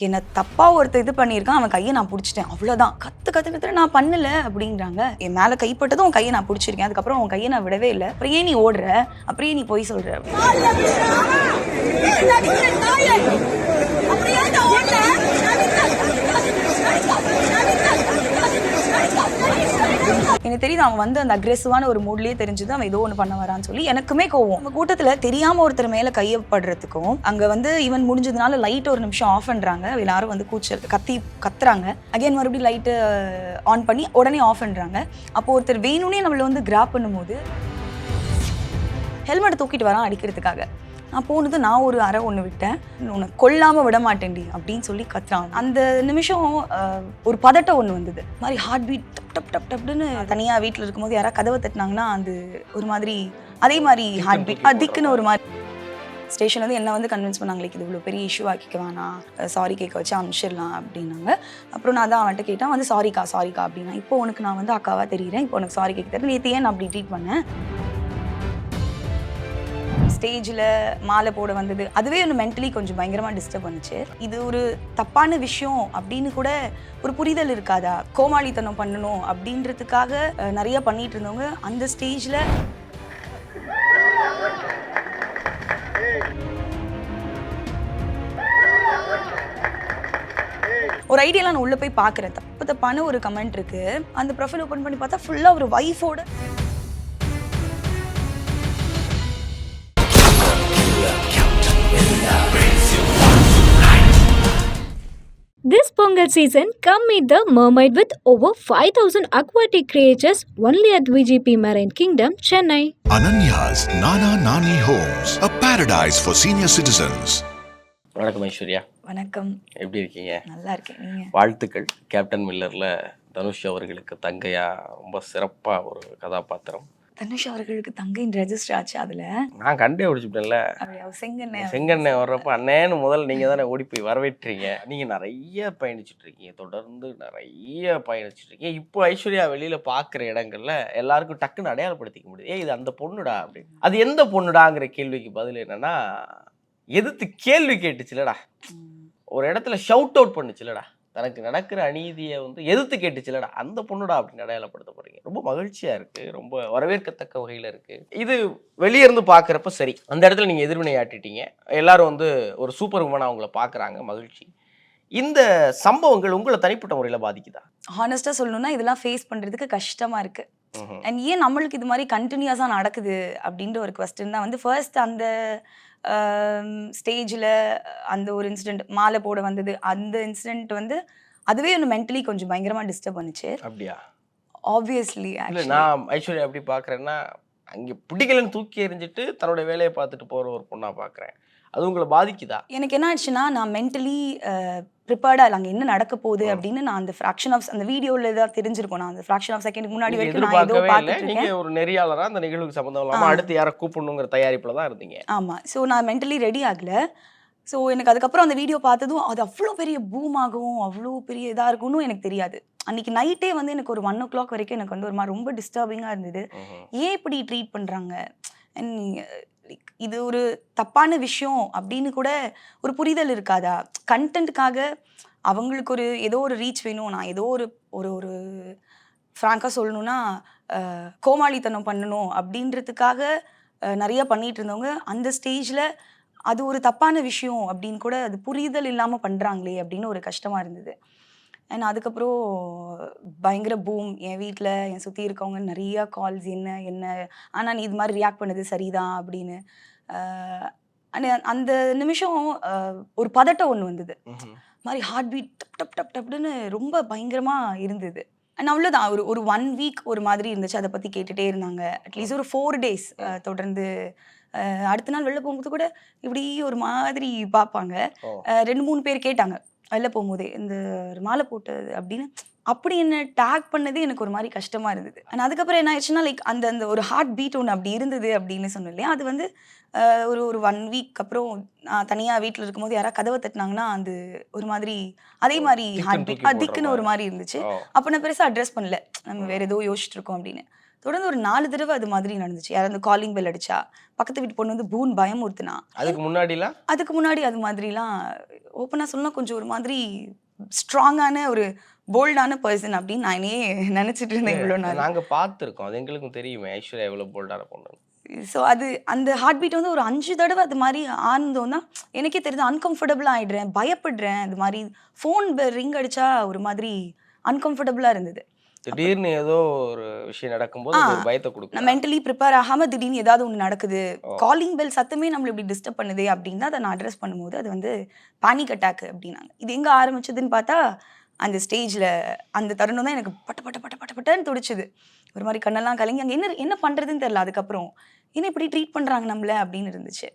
என்னை தப்பாக ஒருத்தர் இது பண்ணியிருக்கான் அவன் கையை நான் பிடிச்சிட்டேன். அவ்வளோதான் கற்று கற்று கற்று நான் பண்ணல அப்படிங்கிறாங்க என் மேலே கைப்பட்டதும் உன் கையை நான் பிடிச்சிருக்கேன். அதுக்கப்புறம் உன் கையை நான் விடவே இல்லை. அப்புறம் ஏன் நீ ஓடுற? அப்புறம் ஏன் நீ போய் சொல்ற? அப்படின்னு. எனக்கு தெரியுது அவன் வந்து அந்த அக்ரெசிவான ஒரு மூட்லயே தெரிஞ்சது அவன் ஏதோ ஒன்று பண்ண வரான்னு சொல்லி எனக்குமே கோவம். நம்ம கூட்டத்தில் தெரியாம ஒருத்தர் மேலே கையப்படுறதுக்கும் அங்கே வந்து ஈவன் முடிஞ்சதுனால லைட் ஒரு நிமிஷம் ஆஃப் பண்ணுறாங்க எல்லாரும் வந்து கூச்சல் கத்தி கத்துறாங்க. அகைன் மறுபடியும் லைட்டு ஆன் பண்ணி உடனே ஆஃப் பண்ணுறாங்க அப்போ ஒருத்தர் வேணும்னே நம்மளை வந்து கிராப் பண்ணும்போது ஹெல்மெட் தூக்கிட்டு வரான் அடிக்கிறதுக்காக. நான் போனது நான் ஒரு அறை ஒன்று விட்டேன். உன்னை கொல்லாம விட மாட்டேன்டி அப்படின்னு சொல்லி கத்துறான் அந்த நிமிஷம் ஒரு பதட்டம் ஒன்று வந்தது. மாதிரி heart beat dub dub dub டப்னு தனியாக வீட்டில் இருக்கும்போது யாராவது கதவை தட்டினாங்கன்னா அது ஒரு மாதிரி அதே மாதிரி ஹார்ட் பீட் திக்குன்னு ஒரு மாதிரி. ஸ்டேஷன் வந்து என்ன வந்து கன்வின்ஸ் பண்ணாங்களே இது இவ்வளோ பெரிய இஷ்யூ ஆக்கிக்க வேணாம். சாரி கேட்க வச்சு அனுப்பிச்சிடலாம் அப்படின்னாங்க. அப்புறம் நான் தான் அவன்கிட்ட கேட்டேன் வந்து சாரிக்கா சாரிக்கா அப்படின்னா இப்போ உனக்கு நான் வந்து அக்காவா தெரியுறேன். இப்போ உனக்கு சாரி கேட்க தெரியும் நேற்று ஏன் நான் அப்படி ட்ரீட் பண்ணேன். ஸ்டேஜில் மாலை போட வந்தது. அதுவே ஒன்று மென்டலி கொஞ்சம் பயங்கரமாக டிஸ்டர்ப் பண்ணுச்சு இது ஒரு தப்பான விஷயம் அப்படின்னு கூட ஒரு புரிதல் இருக்காதா? கோமாளித்தனம் பண்ணணும் அப்படின்றதுக்காக நிறைய பண்ணிட்டு இருந்தவங்க அந்த ஸ்டேஜில் ஒரு ஐடியாலாம் நான் உள்ளே போய் பார்க்குறேன். தப்பு தப்பான ஒரு கமெண்ட் இருக்குது அந்த ப்ரொஃபைல் ஓப்பன் பண்ணி பார்த்தா ஃபுல்லாக ஒரு ஒய்ஃபோட This Pongal season, come meet the mermaid with over 5000 aquatic creatures only at VGP Marine Kingdom, Chennai. Ananya's Nana Nani Homes, a paradise for senior citizens. வணக்கம் ஐஸ்வர்யா வணக்கம் எப்படி இருக்கீங்க நல்லா இருக்கேன் வாழ்த்துக்கள் கேப்டன் மில்லரில் தனுஷ் அவர்களுக்கு தங்கையா ரொம்ப சிறப்பாக ஒரு கதாபாத்திரம் தனுஷ் அவர்களுக்கு தங்கையின் ரெஜிஸ்டர் ஆச்சு அதுல. நான் கண்டே அவர் செங்கண்ணே செங்கண்ணே வர்றப்ப அண்ணேன்னு முதல்ல நீங்கள் தானே ஓடி போய் வரவேற்றீங்க. நீங்கள் நிறைய பயணிச்சுட்டு இருக்கீங்க. தொடர்ந்து நிறைய பயணிச்சுட்டு இருக்கீங்க. இப்போ ஐஸ்வர்யா வெளியில் பார்க்குற இடங்கள்ல எல்லாருக்கும் டக்குன்னு அடையாளப்படுத்திக்க முடியுது. ஏய் இது அந்த பொண்ணுடா அப்படின்னு. அது எந்த பொண்ணுடாங்கிற கேள்விக்கு பதில் என்னன்னா எதிர்த்து கேள்வி கேட்டுச்சுலடா. ஒரு இடத்துல ஷவுட் அவுட் பண்ணுச்சுலடா. தனக்கு நடக்கிற அநீதியை வந்து எதிர்த்து கேட்டுச்சுலடா அந்த பொண்ணுடா அப்படின்னு அடையாளப்படுத்த போறீங்க. ரொம்ப மகிழ்ச்சியா இருக்கு ரொம்ப வரவேற்கத்தக்க வகையில இருக்கு. இது வெளியே இருந்து பார்க்குறப்ப சரி அந்த இடத்துல நீங்க எதிர்வினை ஆட்டிட்டீங்க எல்லாரும் வந்து ஒரு சூப்பர் உமனா அவங்கள பார்க்குறாங்க மகிழ்ச்சி. இந்த சம்பவங்கள் உங்களை தனிப்பட்ட முறையில் பாதிக்குதா? ஹானஸ்டா சொல்லணும்னா இதெல்லாம் ஃபேஸ் பண்றதுக்கு கஷ்டமா இருக்கு. ம்ஹும். அண்ட் ஏன் நம்மளுக்கு இது மாதிரி கண்டினியூஸாக நடக்குது அப்படின்ற ஒரு கொஸ்டின் தான் வந்து ஃபர்ஸ்ட் அந்த ஸ்டேஜில் அந்த ஒரு இன்சிடெண்ட் மாலை போட வந்தது. அந்த இன்சிடெண்ட் வந்து அதுவே ஒன்று மென்டலி கொஞ்சம் பயங்கரமாக டிஸ்டர்ப் பண்ணுச்சு. அப்படியா? ஆப்வியஸ்லி நான் ஐஸ்வர்யா எப்படி பார்க்குறேன்னா அங்கே பிடிக்கலன்னு தூக்கி எறிஞ்சிட்டு தன்னோட வேலையை பார்த்துட்டு போற ஒரு பொண்ணா பார்க்குறேன் அது உங்களை பாதிக்குதா? எனக்கு என்ன ஆச்சுன்னா நான் மென்டலி ப்ரிப்பேர்டாக அங்கே என்ன நடக்க போகுது அப்படின்னு நான் அந்த ஃப்ராக்ஷன் ஆஃப் அந்த வீடியோவில் தான் தெரிஞ்சிருக்கும். நான் அந்த ஃப்ராக்ஷன் ஆஃப் செகண்ட் முன்னாடி வரைக்கும் நான் ஏதோ பார்த்துட்டு இருக்கேன். ஒரு நெறியாளரா அந்த நிகழ்வுக்கு சம்மந்தம் இல்லாம ஆ. அடுத்து யாரை கூப்பிடணுங்கிற தயாரிப்புல தான் இருந்தீங்க. ஆமாம் ஸோ நான் மென்டலி ரெடி ஆகல. ஸோ எனக்கு அதுக்கப்புறம் அந்த வீடியோ பார்த்ததும் அது அவ்வளோ பெரிய பூம் ஆகும் அவ்வளோ பெரிய இதாக இருக்கும்னு எனக்கு தெரியாது. அன்னைக்கு நைட்டே வந்து எனக்கு ஒரு ஒன் ஓ கிளாக் வரைக்கும் எனக்கு வந்து ஒரு மாதிரி ரொம்ப டிஸ்டர்பிங்காக இருந்தது. ஏன் இப்படி ட்ரீட் பண்ணுறாங்க அண்ட் லைக் இது ஒரு தப்பான விஷயம் அப்படின்னு கூட ஒரு புரிதல் இருக்காதா? கண்டென்ட்டுக்காக அவங்களுக்கு ஒரு ஏதோ ஒரு ரீச் வேணும். நான் ஏதோ ஒரு ஒரு ஒரு ஃப்ராங்காக சொல்லணும்னா கோமாளித்தனம் பண்ணணும் அப்படின்றதுக்காக நிறைய பண்ணிட்டு இருந்தவங்க அந்த ஸ்டேஜில் அது ஒரு தப்பான விஷயம் அப்படின்னு கூட அது புரிதல் இல்லாமல் பண்ணுறாங்களே அப்படின்னு ஒரு கஷ்டமாக இருந்தது. அண்ட் அதுக்கப்புறம் பயங்கர பூம் என் வீட்டில் என் சுற்றி இருக்கவங்க நிறைய கால்ஸ் என்ன என்ன? ஆனால் நீ இது மாதிரி ரியாக்ட் பண்ணது சரிதான் அப்படின்னு. and அந்த நிமிஷம் ஒரு பதட்டம் ஒன்று வந்தது. மாதிரி heart beat dub dub dub டப்னு ரொம்ப பயங்கரமாக இருந்தது. அண்ட் அவ்வளோதான் ஒரு ஒரு ஒன் வீக் ஒரு மாதிரி இருந்துச்சு. அதை பற்றி கேட்டுகிட்டே இருந்தாங்க. அட்லீஸ்ட் ஒரு ஃபோர் டேஸ் தொடர்ந்து அடுத்த நாள் வெளில போகும்போது கூட இப்படி ஒரு மாதிரி பார்ப்பாங்க. ரெண்டு மூணு பேர் கேட்டாங்க. வெளில போகும்போதே இந்த மாலை போட்டது அப்படின்னு அப்படி என்ன டேக் பண்ணதே எனக்கு ஒரு மாதிரி கஷ்டமா இருந்தது. அண்ட் அதுக்கப்புறம் என்ன ஆயிடுச்சுன்னா லைக் அந்த அந்த ஒரு ஹார்ட் பீட் ஒன்று அப்படி இருந்தது அப்படின்னு சொன்னேன் இல்லையா? அது வந்து ஒரு ஒரு ஒன் வீக் அப்புறம் நான் தனியாக வீட்டில் இருக்கும்போது யாராவது கதவை தட்டினாங்கன்னா அது ஒரு மாதிரி அதே மாதிரி ஹார்ட் பீட் திக்குன்னு ஒரு மாதிரி. இருந்துச்சு. அப்போ நான் பெருசாக அட்ரஸ் பண்ணல. நம்ம வேற ஏதோ யோசிச்சுட்டு இருக்கோம் அப்படின்னு. தொடர்ந்து ஒரு நாலு தடவை அது மாதிரி நடந்துச்சு. யாராவது காலிங் பெல் அடிச்சா பக்கத்து வீட்டு பொண்ணு வந்து பூன் பயமுறுத்துனா. அதுக்கு முன்னாடிலாம்? அதுக்கு முன்னாடி அது மாதிரிலாம் ஓப்பனாக சொல்லலாம் கொஞ்சம் ஒரு மாதிரி ஸ்ட்ராங்கான ஒரு போல்டான பர்சன் அப்படின்னு நானே நினச்சிட்டு இருந்தேன் இவ்வளோ நாள். நாங்க பார்த்துருக்கோம். அது எங்களுக்கும் தெரியுமே ஐஸ்வர்யா எவ்வளவு போல்டான பொண்ணு ஸோ அது அந்த ஹார்ட் பீட் வந்து ஒரு அஞ்சு தடவை அது மாதிரி ஆனந்தம் தான் எனக்கே தெரியுது அன்கம்ஃபர்டபுளாக ஆயிடுறேன் பயப்படுறேன் அது மாதிரி ஃபோன் ரிங் அடிச்சா ஒரு மாதிரி அன்கம்ஃபர்டபுளாக இருந்தது. திடீர்னு ஏதோ ஒரு விஷயம் நடக்கும்போது ஒரு பயத்தை நான் கொடுக்கும் மென்டலி ப்ரிப்பேர் ஆகாம திடீர்னு ஏதாவது ஒன்று நடக்குது. காலிங் பெல் சத்தமே நம்மளை இப்படி டிஸ்டர்ப் பண்ணுதே அப்படின்னு அதை நான் அட்ரஸ் பண்ணும்போது அது வந்து பேனிக் அட்டாக் அப்படின்னாங்க. இது எங்கே ஆரம்பிச்சதுன்னு பார்த்தா அந்த ஸ்டேஜில் அந்த தருணம் தான் எனக்கு பட்ட பட்ட பட்ட பட்ட பட்டன்னு துடிச்சுது. ஒரு மாதிரி கண்ணெல்லாம் கலங்கி அங்கே என்ன என்ன பண்ணுறதுன்னு தெரில அதுக்கப்புறம். என்ன இப்படி ட்ரீட் பண்ணுறாங்க நம்மள அப்படின்னு இருந்துச்சு.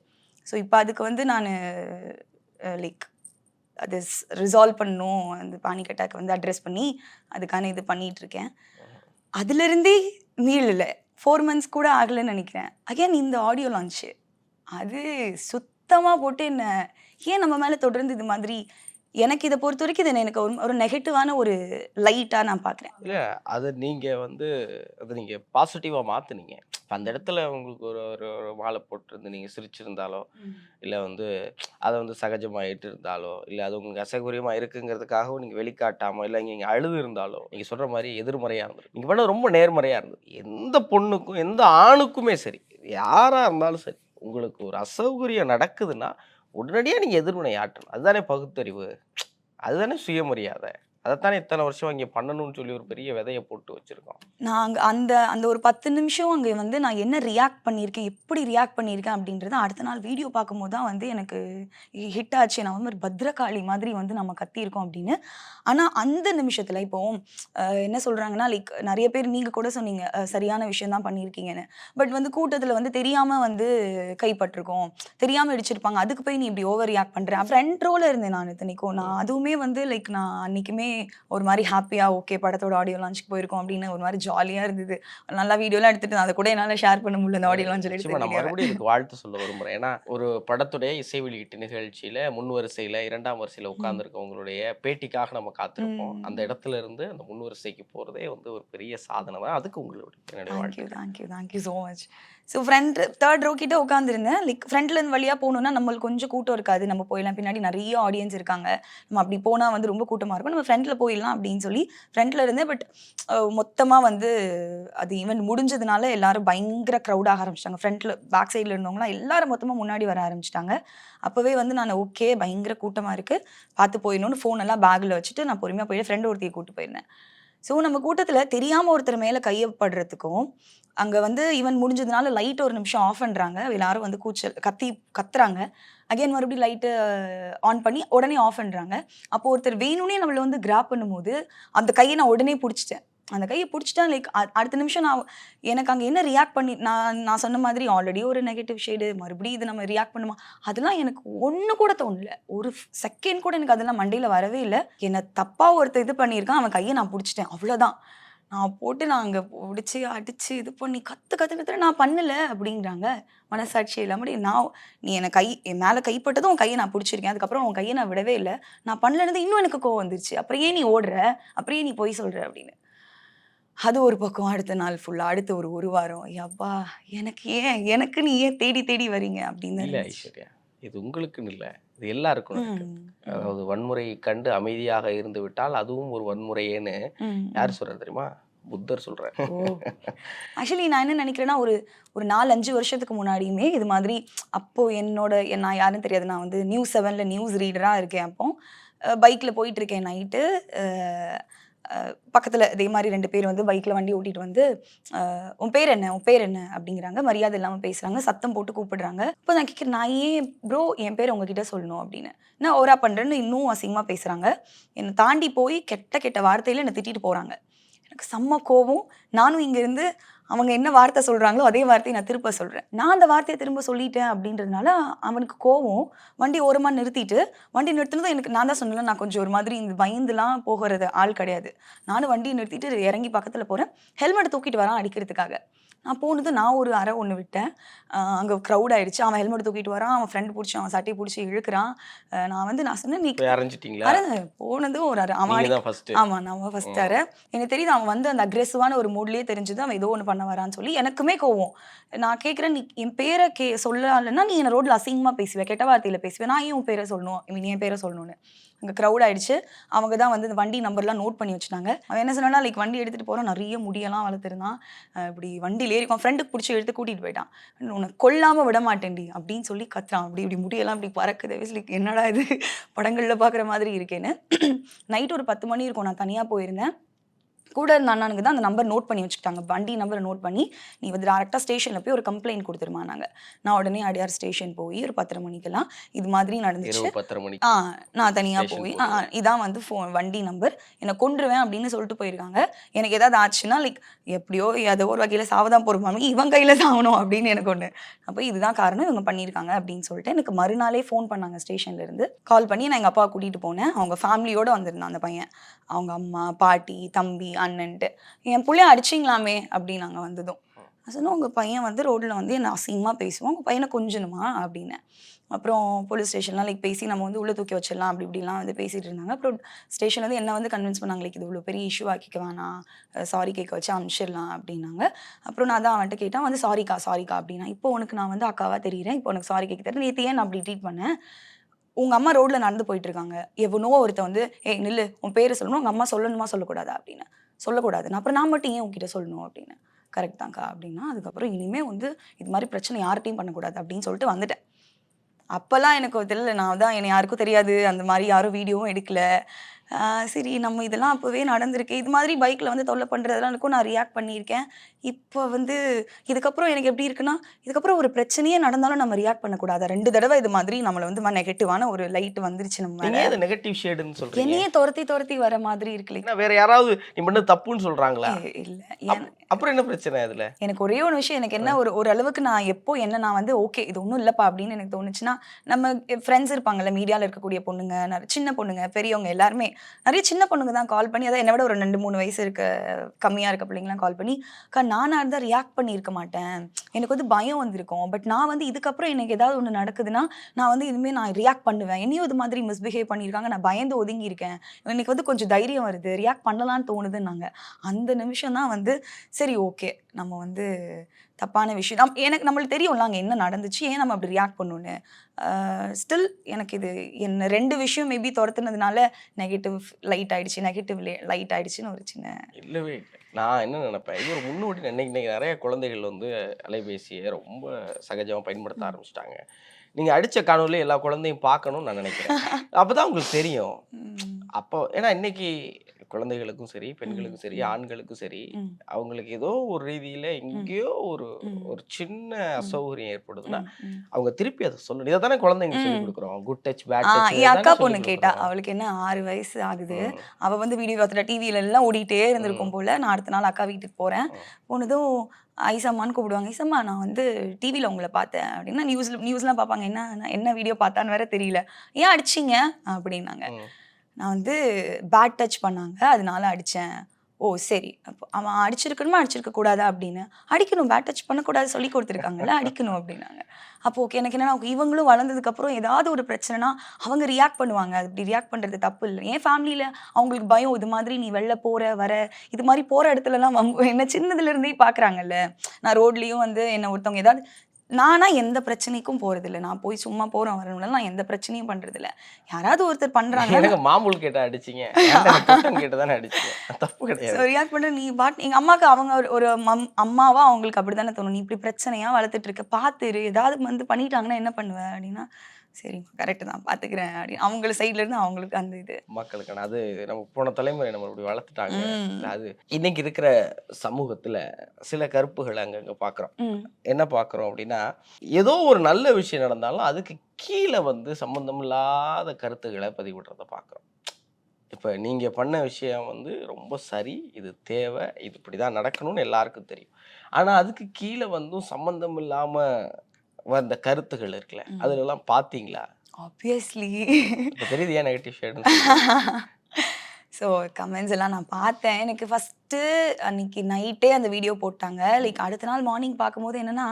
ஸோ இப்போ அதுக்கு வந்து நான் லைக் அது ரிசால்வ் பண்ணணும். அந்த பேனிக் அட்டாக் வந்து அட்ரஸ் பண்ணி அதுக்கான இது பண்ணிட்டு இருக்கேன் அதுலேருந்தே மீளல ஃபோர் மந்த்ஸ் கூட ஆகலைன்னு நினைக்கிறேன். அகைன் இந்த ஆடியோ லான்ச்சு அது சுத்தமாக போட்டு என்ன ஏன் நம்ம மேலே தொடர்ந்து இது மாதிரி எனக்கு இதை பொறுத்த வரைக்கும் இது எனக்கு ஒரு ஒரு நெகட்டிவான ஒரு லைட்டாக நான் பார்க்குறேன் இல்ல அது நீங்க வந்து அது நீங்க பாசிட்டிவா மாத்துனீங்க. இப்ப அந்த இடத்துல உங்களுக்கு ஒரு ஒரு ஒரு மாலை போட்டிருந்து நீங்க சிரிச்சிருந்தாலோ இல்ல வந்து அதை வந்து சகஜமாயிட்டு இருந்தாலோ இல்ல அது உங்களுக்கு அசௌகரியமா இருக்குங்கிறதுக்காகவும் நீங்க வெளிக்காட்டாமோ இல்ல நீங்க அழுது இருந்தாலோ நீங்க சொல்ற மாதிரி எதிர்மறையா இருந்தது நீங்க பண்ண ரொம்ப நேர்மறையா இருந்தது. எந்த பொண்ணுக்கும் எந்த ஆணுக்குமே சரி யாரா இருந்தாலும் சரி உங்களுக்கு ஒரு அசௌகரியம் நடக்குதுன்னா உடனடியாக நீங்கள் எதிர்வினை ஆற்றல் அதுதானே பகுத்தறிவு. அதுதானே சுயமரியாதை. அதைத்தானே இத்தனை வருஷம் இங்கே பண்ணணும்னு சொல்லி ஒரு பெரிய விதையை போட்டு வச்சிருக்கோம். நான் அங்கே அந்த அந்த ஒரு பத்து நிமிஷம் அங்கே வந்து நான் என்ன ரியாக்ட் பண்ணியிருக்கேன் எப்படி ரியாக்ட் பண்ணியிருக்கேன் அப்படின்றத அடுத்த நாள் வீடியோ பார்க்கும்போது தான் வந்து எனக்கு ஹிட் ஆச்சு. நான் வந்து பத்ரகாளி மாதிரி வந்து நம்ம கத்தியிருக்கோம் அப்படின்னு. ஆனால் அந்த நிமிஷத்தில் இப்போ என்ன சொல்கிறாங்கன்னா லைக் நிறைய பேர் நீங்கள் கூட சொன்னீங்க சரியான விஷயம் தான் பண்ணியிருக்கீங்கன்னு. பட் வந்து கூட்டத்தில் வந்து தெரியாமல் வந்து கைப்பட்டிருக்கோம் தெரியாமல் இடிச்சிருப்பாங்க. அதுக்கு போய் நீ இப்படி ஓவர் ரியாக்ட் பண்ணுறேன் ஃப்ரெண்ட் ரோல இருந்தேன் நான் இத்தனைக்கும். நான் அதுவுமே வந்து லைக் நான் அன்றைக்குமே ஒரு மாதிரி ஹாப்பியாக ஓகே படத்தோட ஆடியோ லான்ச்சுக்கு போயிருக்கோம் அப்படின்னு ஒரு மாதிரி ஜாலியாக இருந்தது. நல்லா வீடியோலாம் எடுத்துட்டு அதை கூட என்னால் ஷேர் பண்ண முடியல அந்த ஆடியோ எடுத்து மறுபடியும் வாழ்த்து சொல்ல விரும்புறேன். ஏன்னா ஒரு படத்துடைய இசை வெளியீட்டு நிகழ்ச்சியில முன் வரிசையில இரண்டாம் வரிசையில உட்கார்ந்துருக்கவங்களுடைய பேட்டிக்காக நம்ம காத்திருப்போம். அந்த இடத்துல இருந்து அந்த முன் வரிசைக்கு போறதே வந்து ஒரு பெரிய சாதனை தான். அதுக்கு உங்களுடைய என்னுடைய வாழ்த்து thank you thank you so much so friend third row கிட்ட உட்காந்துருந்தேன் லைக் ஃப்ரண்ட்ல இருந்து வழியாக போகணுன்னா நம்மளுக்கு கொஞ்சம் கூட்டம் இருக்காது. நம்ம போயிடலாம். பின்னாடி நிறைய ஆடியன்ஸ் இருக்காங்க. நம்ம அப்படி போனால் வந்து ரொம்ப கூட்டமாக இருக்கும். நம்ம ஃப்ரண்ட்ல போயிடலாம் அப்படின்னு சொல்லி ஃப்ரண்ட்ல இருந்தேன். பட் மொத்தமாக வந்து அது ஈவெண்ட் முடிஞ்சதுனால எல்லாரும் பயங்கர க்ரௌடாக ஆரம்பிச்சிட்டாங்க. ஃப்ரண்ட்ல பேக் சைடில் இருந்தவங்களாம் எல்லாரும் மொத்தமாக முன்னாடி வர ஆரம்பிச்சிட்டாங்க. அப்போவே வந்து நான் ஓகே பயங்கர கூட்டமாக இருக்குது பார்த்து போயிடணும்னு ஃபோன் எல்லாம் பேக்கில் வச்சுட்டு நான் பொறுமையாக போயிட்டு ஃப்ரெண்ட் ஒருத்தையை கூப்பிட்டு போயிருந்தேன். ஸோ நம்ம கூட்டத்தில் தெரியாமல் ஒருத்தர் மேலே கையப்படுறதுக்கும் அங்கே வந்து ஈவன் முடிஞ்சதுனால லைட் ஒரு நிமிஷம் ஆஃப் பண்ணுறாங்க எல்லாரும் வந்து கூச்சல் கத்தி கத்துறாங்க. அகைன் மறுபடியும் லைட்டு ஆன் பண்ணி உடனே ஆஃப் பண்ணுறாங்க அப்போ ஒருத்தர் வேணும்னே நம்மளை வந்து கிராப் பண்ணும்போது அந்த கையை நான் உடனே பிடிச்சிட்டேன். அந்த கையை பிடிச்சிட்டா லைக் அடுத்த நிமிஷம் நான் எனக்கு அங்கே என்ன ரியாக்ட் பண்ணி நான் நான் சொன்ன மாதிரி ஆல்ரெடி ஒரு நெகட்டிவ் ஷேடு மறுபடியும் இது நம்ம ரியாக்ட் பண்ணுமா? அதெல்லாம் எனக்கு ஒன்று கூட தோணல. ஒரு செகண்ட் கூட எனக்கு அதெல்லாம் மண்டையில் வரவே இல்லை. என்னை தப்பாக ஒருத்தர் இது பண்ணியிருக்கான் அவன் கையை நான் பிடிச்சிட்டேன். அவ்வளோதான் நான் போட்டு நான் அங்கே பிடிச்சி அடித்து இது பண்ணி கற்று கற்று கற்று நான் பண்ணலை அப்படிங்கிறாங்க மனசாட்சி இல்லாமல் நான் நீ என்னை கை என் மேலே கைப்பட்டதும் உன் கையை நான் பிடிச்சிருக்கேன். அதுக்கப்புறம் உன் கையை நான் விடவே இல்லை. நான் பண்ணலன்னு இன்னும் எனக்கு கோவம் வந்துருச்சு. அப்புறம் ஏன் நீ ஓடுற? அப்புறம் ஏன் நீ போய் சொல்கிற அப்படின்னு. அது ஒரு பக்கம் அடுத்த நாள் ஃபுல்லாக அடுத்த ஒரு ஒரு வாரம் யப்பா எனக்கு ஏன் எனக்கு நீ ஏன் தேடி தேடி வரீங்க அப்படின்னு இல்ல. ஐஸ்வர்யா இது உங்களுக்குன்னு இல்ல இது எல்லாருக்கும் அதாவது வன்முறையை கண்டு அமைதியாக இருந்து விட்டால் அதுவும் ஒரு வன்முறையேன்னு யார் சொல்றது தெரியுமா? புத்தர் ஓ. ஆக்சுவலி நான் என்ன நினைக்கிறேன்னா ஒரு ஒரு நாலு அஞ்சு வருஷத்துக்கு முன்னாடியுமே இது மாதிரி அப்போ என்னோட என் நான் யாருன்னு தெரியாது நான் வந்து நியூஸ் செவனில் நியூஸ் ரீடராக இருக்கேன் அப்போ. பைக்கில் போயிட்டு இருக்கேன் நைட்டு பக்கத்தில் இதே மாதிரி ரெண்டு பேர் வந்து பைக்கில் வண்டி ஓட்டிட்டு வந்து உன் பேர் என்ன? உன் பேர் என்ன? அப்படிங்கிறாங்க. மரியாதை இல்லாமல் பேசுகிறாங்க சத்தம் போட்டு கூப்பிடுறாங்க. இப்போ நான் கேட்குறேன் நான் ஏன் ப்ரோ என் பேர் உங்ககிட்ட சொல்லணும்? அப்படின்னு. நான் ஓரா பண்ணுறேன்னு இன்னும் அசிங்கமாக பேசுகிறாங்க என்னை தாண்டி போய் கெட்ட கெட்ட வார்த்தையில் என்னை திட்டிட்டு போகிறாங்க எனக்கு செம்ம கோவம் நானும் இங்கேருந்து அவங்க என்ன வார்த்தை சொல்கிறாங்களோ அதே வார்த்தையை நான் திரும்ப சொல்கிறேன் நான் அந்த வார்த்தையை திரும்ப சொல்லிட்டேன் அப்படின்றதுனால அவனுக்கு கோவம் வண்டி ஓரமாக நிறுத்திட்டு வண்டி நிறுத்தினதும் எனக்கு நான் தான் சொன்னல நான் கொஞ்சம் ஒரு மாதிரி இந்த பயந்துலாம் போகிறது ஆள் கிடையாது. நானும் வண்டியை நிறுத்திட்டு இறங்கி பக்கத்தில் போகிறேன் ஹெல்மெட் தூக்கிட்டு வரான் அடிக்கிறதுக்காக. நான் போனது நான் ஒரு அரை ஒன்று விட்டேன். அங்கே க்ரௌட் ஆயிடுச்சு. அவன் ஹெல்மெட் தூக்கிட்டு வரான். அவன் ஃப்ரெண்டு பிடிச்சி அவன் சட்டையை பிடிச்சி இழுக்கிறான். நான் வந்து நான் சொன்னேன் நீ அரைஞ்சிட்டீங்களா? அரை போனதும் ஒரு அரை அவன் ஃபர்ஸ்ட் ஆமா நம்ம ஃபர்ஸ்ட் அரை எனக்கு தெரியுது அவன் வந்து அந்த அக்ரெசிவான ஒரு மூட்லயே தெரிஞ்சது அவன் ஏதோ ஒன்று பண்ண வரான்னு சொல்லி எனக்குமே கோவம். நான் கேட்குறேன் நீ என் பேரை கே சொல்லலைன்னா நீ என்ன ரோட்ல அசிங்கமா பேசுவேன் கெட்ட வார்த்தையில பேசுவேன் நான் ஏன் உன் பேரை சொல்லணும்? I mean, என் பேரை சொல்லணும்னு. அங்கே க்ரௌட் ஆயிடுச்சு. அவங்க தான் வந்து இந்த வண்டி நம்பர்லாம் நோட் பண்ணி வச்சுட்டாங்க. அவன் என்ன சொன்னா லைக் வண்டி எடுத்துகிட்டு போகிறோம் நிறைய முடியெல்லாம் வளர்த்துருந்தான். இப்படி வண்டியில் ஏறிக்கும் ஃப்ரெண்டுக்கு பிடிச்சி எடுத்து கூட்டிகிட்டு போயிட்டான். உன்னை கொல்லாமல் விட மாட்டேன்டி அப்படின்னு சொல்லி கத்துறான். அப்படி இப்படி முடியெல்லாம் இப்படி பறக்குது. லைக் என்னடா இது? படங்களில் பார்க்குற மாதிரி இருக்கேன்னு. நைட் ஒரு பத்து மணி இருக்கும். நான் தனியாக போயிருந்தேன். கூட இருந்த அண்ணனுக்கு தான் அந்த நம்பர் நோட் பண்ணி வச்சுக்கிட்டாங்க. வண்டி நம்பரை நோட் பண்ணி நீ வந்து டேரெக்டாக ஸ்டேஷனில் போய் ஒரு கம்ப்ளைண்ட் கொடுத்துருமா? நாங்கள் நான் உடனே அடியார் ஸ்டேஷன் போய் ஒரு பத்தரை மணிக்கெல்லாம் இது மாதிரி நடந்துச்சு. ஆ நான் தனியாக போய் இதான் வந்து ஃபோன் வண்டி நம்பர் என்னை கொண்டுருவேன் அப்படின்னு சொல்லிட்டு போயிருக்காங்க. எனக்கு ஏதாவது ஆச்சுன்னா லைக் எப்படியோ ஏதோ ஒரு வகையில் சாவதான் போகிறோம் இவன் கையில் சாகணும் அப்படின்னு எனக்கு ஒன்று அப்போ இதுதான் காரணம் இவங்க பண்ணியிருக்காங்க அப்படின்னு சொல்லிட்டு எனக்கு மறுநாளே ஃபோன் பண்ணாங்க ஸ்டேஷன்ல இருந்து. கால் பண்ணி நான் எங்கள் அப்பா கூட்டிகிட்டு போனேன். அவங்க ஃபேமிலியோட வந்திருந்தான் அந்த பையன். அவங்க அம்மா பாட்டி தம்பி அண்ணன்ட்டு. என் பிள்ளைய அடிச்சிங்களாமே? அப்படின்னு நாங்கள் வந்ததும். சொன்னோம் உங்கள் பையன் வந்து ரோட்டில் வந்து என்ன அசிங்கமாக பேசுவோம் உங்கள் பையனை கொஞ்சணுமா அப்படின்னு. அப்புறம் போலீஸ் ஸ்டேஷன்லாம் லைக் பேசி நம்ம வந்து உள்ளே தூக்கி வச்சிடலாம் அப்படி இப்படிலாம் வந்து பேசிகிட்டு இருந்தாங்க. அப்புறம் ஸ்டேஷன் வந்து என்ன வந்து கன்வின்ஸ் பண்ணாங்க? லைக் இது இவ்வளோ பெரிய இஷ்யூ ஆக்கிக்க வேணாம். சாரி கேட்க வச்சு அனுப்பிச்சிடலாம் அப்படின்னாங்க. அப்புறம் நான் தான் அவன்கிட்ட கேட்டேன் வந்து சாரிக்கா சாரிக்கா அப்படின்னா இப்போ உனக்கு நான் வந்து அக்காவாக தெரியுறேன். இப்போ உனக்கு சாரி கேட்க தெரியல நேற்று ஏன் நான் அப்படி ட்ரீட் பண்ணேன் உங்கள் அம்மா ரோட்ல நடந்து போயிட்டு இருக்காங்க எவனோ ஒருத்த வந்து ஏய் நில்லு உன் பேரை சொல்லணும் உங்கள் அம்மா சொல்லணுமா சொல்லக்கூடாதா? அப்படின்னு. சொல்லக்கூடாதுன்னு அப்புறம் நான் மட்டும் ஏன் உங்ககிட்ட சொல்லணும்? அப்படின்னு. கரெக்ட் தான்க்கா அப்படின்னா அதுக்கப்புறம் இனிமேல் வந்து இது மாதிரி பிரச்சனை யார்கிட்டையும் பண்ணக்கூடாது அப்படின்னு சொல்லிட்டு வந்துட்டேன். அப்போல்லாம் எனக்கு தெரியல நான் தான் என்னை யாருக்கும் தெரியாது அந்த மாதிரி யாரும் வீடியோவும் எடுக்கலை. சரி நம்ம இதெல்லாம் அப்போவே நடந்திருக்கு. இது மாதிரி பைக்கில் வந்து தொல்லை பண்ணுறதெல்லாம் இருக்கும் நான் ரியாக்ட் பண்ணியிருக்கேன். இப்போ வந்து இதுக்கப்புறம் எனக்கு எப்படி இருக்குன்னா இதுக்கப்புறம் ஒரு பிரச்சனையே நடந்தாலும் நம்ம ரியாக்ட் பண்ணக்கூடாது. ரெண்டு தடவை இது மாதிரி நம்மளை வந்து நெகட்டிவான ஒரு லைட் வந்துருச்சு நம்ம நெகட்டிவ் ஷேடுன்னு சொல்றீங்க? என்னையே துரத்தி துரத்தி வர மாதிரி இருக்கு. like, ஏன்னா வேற யாராவது நீ பண்ணது தப்புன்னு சொல்றாங்களா? இல்ல. அப்புறம் என்ன பிரச்சனை அதுல? எனக்கு ஒரே ஒரு விஷயம் எனக்கு என்ன ஒரு ஒரு அளவுக்கு நான் எப்போ என்ன நான் வந்து ஓகே இது ஒன்றும் இல்லைப்பா அப்படின்னு எனக்கு தோணுச்சுன்னா நம்ம ஃப்ரெண்ட்ஸ் இருப்பாங்கல்ல மீடியாவில் இருக்கக்கூடிய பொண்ணுங்க சின்ன பொண்ணுங்க பெரியவங்க எல்லாருமே நிறைய சின்ன பொண்ணுங்க தான் கால் பண்ணி அதான் என்னை விட ஒரு ரெண்டு மூணு வயசு இருக்க கம்மியாக இருக்க பிள்ளைங்களாம் கால் பண்ணி அக்கா நானாக இருந்தால் ரியாக்ட் பண்ணியிருக்க மாட்டேன். எனக்கு வந்து பயம் வந்திருக்கும். பட் நான் வந்து இதுக்கப்புறம் எனக்கு ஏதாவது ஒன்று நடக்குதுன்னா நான் வந்து இனிமேல் நான் ரியாக்ட் பண்ணுவேன். என்னையும் இது மாதிரி மிஸ்பிஹேவ் பண்ணியிருக்காங்க. நான் பயந்து ஒதுங்கி இருக்கேன் எனக்கு வந்து கொஞ்சம் தைரியம் வருது. ரியாக்ட் பண்ணலான்னு தோணுதுன்னாங்க. அந்த நிமிஷம் தான் வந்து சரி ஓகே நம்ம வந்து தப்பான விஷயம். நம் எனக்கு நம்மளுக்கு தெரியும்ல அங்கே என்ன நடந்துச்சு ஏன் நம்ம அப்படி ரியாக்ட் பண்ணணும்னு ஸ்டில் எனக்கு இது என்ன ரெண்டு விஷயம் மேபி துரத்துனதுனால நெகட்டிவ் லைட் ஆயிடுச்சு நெகட்டிவ் லைட் ஆயிடுச்சுன்னு ஒரு சின்ன இல்லவே இல்லை. நான் என்ன நினைப்பேன் இது ஒரு முன்னோடி இன்னைக்கு நிறைய குழந்தைகள் வந்து அலைபேசியை ரொம்ப சகஜமா பயன்படுத்த ஆரம்பிச்சிட்டாங்க. நீங்க அடிச்ச காணொலி எல்லா குழந்தையும் பார்க்கணும்னு நான் நினைக்கிறேன். அப்பதான் உங்களுக்கு தெரியும். அப்போ ஏன்னா இன்னைக்கு குழந்தைகளுக்கும் சரி பெண்களுக்கும் சரி. ஆண்களுக்கும் சரி அவங்களுக்கு ஏதோ ஒரு ரீதியில எங்கேயோ ஒரு. ஒரு சின்ன அசௌகரியம் ஏற்படுதுன்னா. அவங்க திருப்பி அதை சொல்லணும். இதை தானே குழந்தைங்களுக்கு சொல்லி. கொடுக்குறோம். குட் டச் பேட் என் அக்கா பொண்ணு கேட்டா அவளுக்கு என்ன ஆறு வயசு ஆகுது? அவ வந்து வீடியோ பார்த்துட்டா டிவியில எல்லாம் ஓடிட்டே இருந்திருக்கும் போல. நான் அடுத்த நாள் அக்கா வீட்டுக்கு போறேன். போனதும் ஐசம்மான்னு கூப்பிடுவாங்க. ஐசம்மா நான் வந்து டிவியில் உங்களை பார்த்தேன். அப்படின்னா நியூஸ்ல நியூஸ்லாம் பார்ப்பாங்க. என்ன என்ன வீடியோ பார்த்தான்னு வேற தெரியல. ஏன் அடிச்சீங்க? அப்படின்னாங்க. நான் வந்து பேட் டச் பண்ணாங்க. அதனால அடித்தேன் ஓ சரி. அப்போ அவன் அடிச்சிருக்கணுமா அடிச்சிருக்க கூடாதா அப்படின்னு. அடிக்கணும் பேட் டச் பண்ணக்கூடாது சொல்லி கொடுத்துருக்காங்கல்ல அடிக்கணும் அப்படின்னாங்க. அப்போ ஓகே எனக்கு என்னன்னா இவங்களும் வளர்ந்ததுக்கப்புறம் ஏதாவது ஒரு பிரச்சனைனா அவங்க ரியாக்ட் பண்ணுவாங்க. அது இப்படி ரியாக்ட் பண்ணுறது தப்பு இல்லை. என் ஃபேமிலியில் அவங்களுக்கு பயம் இது மாதிரி நீ வெளில போகிற வர இது மாதிரி போகிற இடத்துலலாம் என்ன சின்னதுலேருந்தே பார்க்குறாங்கல்ல நான் ரோட்லேயும் வந்து என்ன ஒருத்தவங்க ஏதாவது நானா எந்த பிரச்சனைக்கும் போறதில்ல. நான் போய் சும்மா போறேன் வரணும்ல நான் எந்த பிரச்சனையும் பண்றதில்ல. யாராவது ஒருத்தர் பண்றாங்க எனக்கு மாமூல் கேட்டா அடிச்சீங்க. கேட்டு தானே அடிச்சீங்க? தப்பு கிடையாது. ரியாக்ட் பண்ற நீ பாட் எங்க அம்மாக்கு அவங்க ஒரு- மம் அம்மாவா அவங்களுக்கு அப்படிதானே தோணும். நீ இப்படி பிரச்சனையா வளர்த்துட்டு இருக்க. பாத்துரு ஏதாவது வந்து பண்ணிட்டாங்கன்னா என்ன பண்ணுவ? அப்படின்னா சரி கரெக்ட் தான் பாத்துக்கிறேன் அப்படின்னு. அவங்கள சைட்ல இருந்து அவங்களுக்கு அந்த இது. மக்களுக்கான அது நம்ம போன தலைமுறை நம்ம இப்படி வளர்த்துட்டாங்க. அது இன்னைக்கு இருக்கிற சமூகத்துல சில கருப்புகளை அங்கங்க பாக்குறோம். ம், என்ன பார்க்குறோம் அப்படின்னா ஏதோ ஒரு நல்ல விஷயம் நடந்தாலும் அதுக்கு கீழே வந்து சம்மந்தம் இல்லாத கருத்துக்களை பதிவிடுறத பார்க்குறோம் இப்போ நீங்கள் பண்ண விஷயம் வந்து ரொம்ப சரி இது தேவை இது இப்படி தான் நடக்கணும்னு எல்லாருக்கும் தெரியும். ஆனால் அதுக்கு கீழே வந்தும் சம்மந்தம் இல்லாமல் வந்த கருத்துகள் இருக்குல்ல ம். அதுலலாம் பார்த்தீங்களா ஆப்வியஸ்லி தெரியுது ஏன் நெகட்டிவ் ஷேடுன்னு ஸோ கமெண்ட்ஸ் எல்லாம் நான் பார்த்தேன். எனக்கு ஃபஸ்ட்டு அன்னைக்கு நைட்டே அந்த வீடியோ போட்டாங்க. லைக் அடுத்த நாள் மார்னிங் பார்க்கும்போது என்னன்னா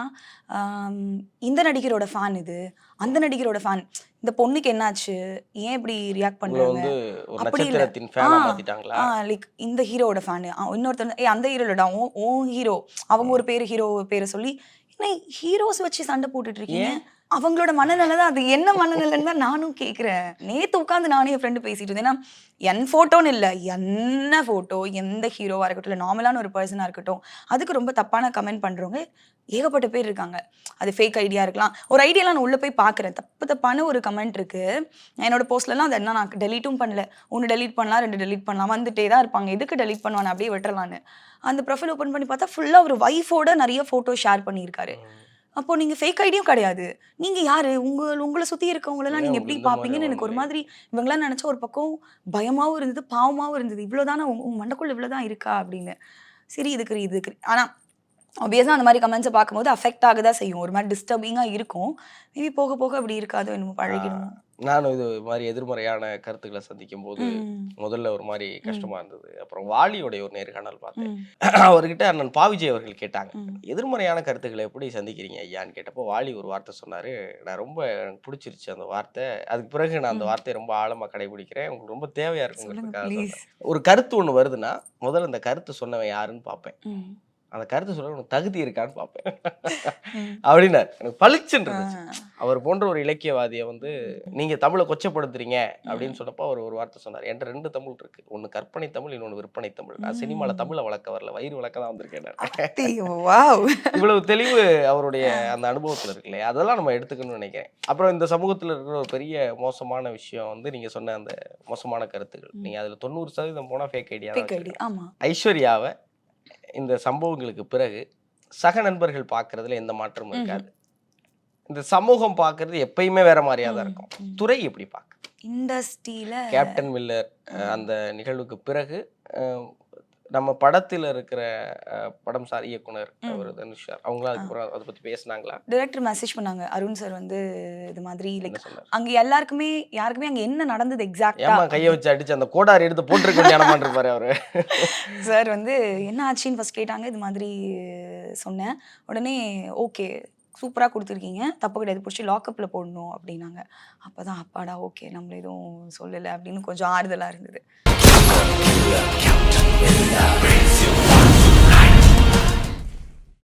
இந்த நடிகரோட ஃபேன் இது அந்த நடிகரோட ஃபேன் இந்த பொண்ணுக்கு என்னாச்சு? ஏன் இப்படி ரியாக்ட் பண்ணுறாங்க அப்படி இல்ல. ஆ, லைக் இந்த ஹீரோவோட ஃபேனு இன்னொருத்தர் ஏ அந்த ஹீரோடா ஓ ஓ ஹீரோ அவங்க ஒரு பேர் ஹீரோ பேரை சொல்லி ஹீரோஸ் வச்சு சண்டை போட்டுட்டு இருக்கீங்க? அவங்களோட மனநிலை தான் அது. என்ன மனநிலைன்னு தான் நானும் கேட்குறேன் நேற்று உட்காந்து நானும் என் ஃப்ரெண்டு பேசிட்டு இருந்தேன். ஏன்னா என் ஃபோட்டோன்னு இல்லை. என்ன ஃபோட்டோ எந்த ஹீரோவாக இருக்கட்டும் இல்லை நார்மலான ஒரு பர்சனாக இருக்கட்டும் அதுக்கு ரொம்ப தப்பான கமெண்ட் பண்ணுறவங்க ஏகப்பட்ட பேர் இருக்காங்க. அது ஃபேக் ஐடியா இருக்கலாம். ஒரு ஐடியாலாம் நான் உள்ளே போய் பார்க்குறேன் தப்பு தப்பான ஒரு கமெண்ட் இருக்கு. என்னோட போஸ்ட்லலாம் அதை என்ன நான் டெலீட்டும் பண்ணல. ஒன்று டெலீட் பண்ணலாம் ரெண்டு டெலீட் பண்ணலாம். வந்துட்டே தான் இருப்பாங்க. எதுக்கு டெலீட் பண்ணுவானே அப்படியே விட்டுறலான்னு. அந்த ப்ரொஃபைல் ஓப்பன் பண்ணி பார்த்தா ஃபுல்லாக ஒரு ஒய்ஃபோட நிறைய ஃபோட்டோ ஷேர் பண்ணியிருக்காரு. அப்போ நீங்க ஃபேக் ஐடியும் கிடையாது. நீங்க யாரு? உங்க உங்களை சுத்தி இருக்கவங்களெல்லாம் நீங்க எப்படி பாப்பீங்கன்னு எனக்கு ஒரு மாதிரி இவங்களாம் நினைச்சா ஒரு பக்கம் பயமாவும் இருந்தது பாவமாவும் இருந்தது. இவ்வளவுதானே உங்க உங்க மண்டக்குள்ள இவ்வளவுதான் இருக்கா அப்படின்னு. சரி இதுக்கு இதுக்கு. ஆனா ஆப்வியஸாக அந்த மாதிரி கமெண்ட்ஸை பார்க்கும்போது அஃபெக்ட் ஆக தான் செய்யும். ஒரு மாதிரி டிஸ்டர்பிங்காக இருக்கும். மேபி போக போக அப்படி இருக்காது என்னமோ பழகிடும். நானும் இது மாதிரி எதிர்மறையான கருத்துக்களை சந்திக்கும் போது முதல்ல ஒரு மாதிரி கஷ்டமா இருந்தது. அப்புறம் வாலியோடைய ஒரு நேர்காணல் பார்த்தேன். அவர்கிட்ட அண்ணன் பாவிஜய் அவர்கள் கேட்டாங்க எதிர்மறையான கருத்துக்களை எப்படி சந்திக்கிறீங்க ஐயான்னு கேட்டப்போ வாலி ஒரு வார்த்தை சொன்னாரு. நான் ரொம்ப எனக்கு பிடிச்சிருச்சு அந்த வார்த்தை. அதுக்கு பிறகு நான் அந்த. வார்த்தையை ரொம்ப ஆழமா கடைபிடிக்கிறேன். உங்களுக்கு ரொம்ப தேவையா இருக்குங்கிறதுக்காக. ஒரு கருத்து ஒண்ணு வருதுன்னா முதல்ல அந்த கருத்து சொன்னவன் யாருன்னு பார்ப்பேன். அந்த கருத்து சொல்ல உனக்கு தகுதி இருக்கான்னு பார்ப்பேன். அப்படின்னாரு. எனக்கு பளிச்சுன்னு அவர் போன்ற ஒரு இலக்கியவாதியை வந்து நீங்க தமிழை கொச்சப்படுத்துறீங்க அப்படின்னு சொன்னப்போ அவர் ஒரு வார்த்தை சொன்னார். என்கிட்ட ரெண்டு தமிழ் இருக்கு. ஒன்னு கற்பனை தமிழ் இன்னொன்னு விற்பனை தமிழ். நான் சினிமால. தமிழை வளர்க்க வரல. வயிறு வளர்க்க தான் வந்திருக்கேன் இவ்வளவு தெளிவு அவருடைய அந்த அனுபவத்துல இருக்கு இல்லையா? அதெல்லாம் நம்ம எடுத்துக்கணும்னு நினைக்கிறேன். அப்புறம் இந்த சமூகத்துல இருக்கிற ஒரு பெரிய மோசமான விஷயம் வந்து நீங்க சொன்ன அந்த மோசமான கருத்துக்கள். நீங்க அதுல தொண்ணூறு சதவீதம் போனா ஃபேக் ஐடியா ஐஸ்வர்யாவை இந்த சம்பவங்களுக்கு பிறகு சக நண்பர்கள் பார்க்கறதுல எந்த மாற்றமும். இருக்காது இந்த சமூகம் பார்க்கறது எப்பயுமே வேற மாதிரியா தான் இருக்கும். துறை எப்படி பார்க்க இண்டஸ்ட்ரியில கேப்டன் மில்லர் அந்த நிகழ்வுக்கு பிறகு நம்ம படத்துல இருக்கிற படம் சார் இயக்குனர். அவர் தனுஷ் சார். அவங்களாம் அதுக்கப்புறம் அதை பத்தி பேசுனாங்களா? டைரக்டர் மெசேஜ் பண்ணாங்க. அருண் சார் வந்து இது மாதிரி லைக் அங்க எல்லாருக்குமே யாருக்குமே அங்க என்ன நடந்தது எக்ஸாக்டா ஏமா கையை வச்சு அடிச்சு அந்த கோடாரி எடுத்து போட்டிருக்க ஞானமான் இருப்பாரு அவரு. சார் வந்து என்ன ஆச்சுன்னு ஃபர்ஸ்ட் கேட்டாங்க இது மாதிரி சொன்னேன். உடனே ஓகே சூப்பராக கொடுத்துருக்கீங்க. தப்பு கிடையாது. பிடிச்சி லாக்கப்பில் போடணும் அப்படின்னாங்க. அப்போ தான் அப்பாடா ஓகே நம்மள எதுவும் சொல்லலை அப்படின்னு கொஞ்சம் ஆறுதலாக இருந்தது.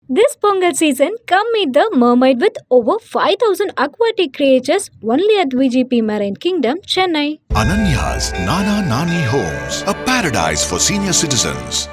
This Pongal season, come meet the mermaid with over 5000 aquatic creatures only at VGP Marine Kingdom, Chennai. Ananya's Nana Nani Homes, a paradise for senior citizens.